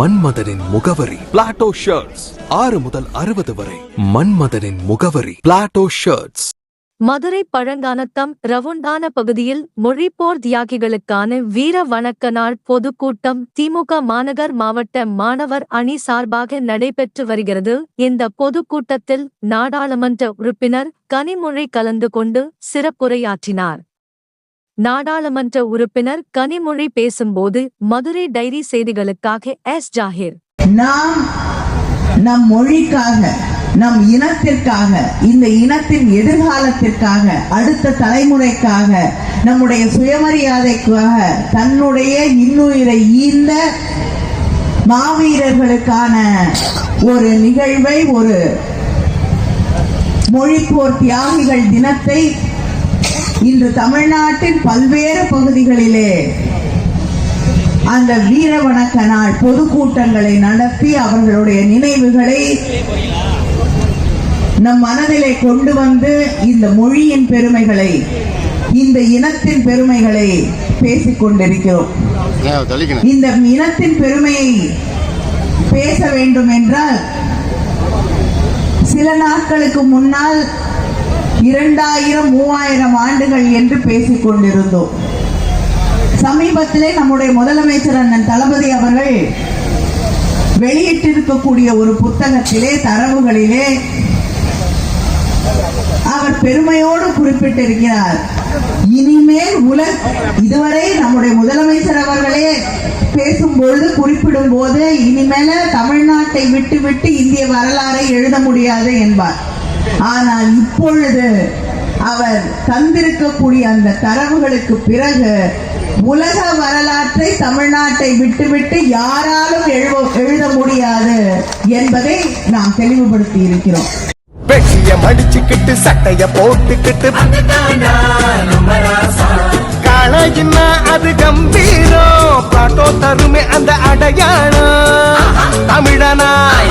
மன்மதனின் முகவரி. Plato shirts ஆறு முதல் அறுபது வரை. மன்மதனின் முகவரி. பிளாட்டோ ஷர்ட்ஸ் மதுரை பழங்கானத்தம் ரவுண்டான பகுதியில் மொழிப்போர் தியாகிகளுக்கான வீர வணக்க நாள் பொதுக்கூட்டம் திமுக மாநகர் மாவட்ட மாணவர் அணி சார்பாக நடைபெற்று வருகிறது. இந்த பொதுக்கூட்டத்தில் நாடாளுமன்ற உறுப்பினர் கனிமொழி கலந்து கொண்டு சிறப்புரையாற்றினார். நாடாளுமன்ற உறுப்பினர் கனிமொழி பேசும்போது மதுரை டைரி செய்திகளுக்காக எஸ். ஜாகிர். நாம் நம் மொழிக்காக நம் இனத்திற்காக இந்த இனத்தின் எதிர்காலத்திற்காக அடுத்த தலைமுறைக்காக நம்முடைய சுயமரியாதைக்காக தன்னுடைய இன்னுயிரை ஈந்த மாவீரர்களுக்கான ஒரு நிகழ்வை ஒரு மொழிப்போர் தியாகிகள் தினத்தை இன்று தமிழ்நாட்டின் பல்வேறு பகுதிகளிலே அந்த வீர வணக்க நாள் பொதுக்கூட்டங்களை நடத்தி அவர்களுடைய நினைவுகளை நம் மனதிலே கொண்டு வந்து இந்த மொழியின் பெருமைகளை இந்த இனத்தின் பெருமைகளை பேசிக் கொண்டிருக்கிறோம். இந்த இனத்தின் பெருமையை பேச வேண்டும் என்றால் சில நாட்களுக்கு முன்னால் இரண்டாயிரம் மூவாயிரம் ஆண்டுகள் என்று பேசிக் கொண்டிருந்தோம். சமீபத்திலே நம்முடைய முதலமைச்சர் அண்ணன் தளபதி அவர்கள் வெளியிட்டிருக்கக்கூடிய ஒரு புத்தகத்திலே தரவுகளிலே அவர் பெருமையோடு குறிப்பிட்டிருக்கிறார். இனிமேல் உலக இதுவரை நம்முடைய முதலமைச்சர் அவர்களே பேசும்பொழுது குறிப்பிடும் போது இனிமேல தமிழ்நாட்டை விட்டு விட்டு இந்திய வரலாறை எழுத முடியாது என்பார். ஆனால் இப்பொழுது அவர் தந்திருக்கக்கூடிய அந்த தரவுகளுக்கு பிறகு உலக வரலாற்றை தமிழ்நாட்டை விட்டுவிட்டு யாராலும் எழுவ எழுத முடியாது என்பதை நாம் தெளிவுபடுத்தி இருக்கிறோம். மடிச்சுக்கிட்டு சட்டைய போட்டுக்கிட்டு. காளையின்னா அது கம்பீரம் பாட்டோ தருமே அந்த அடையாளம். தமிழனாய்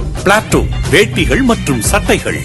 பிளாட்டோ வேட்டிகள் மற்றும் சட்டைகள்.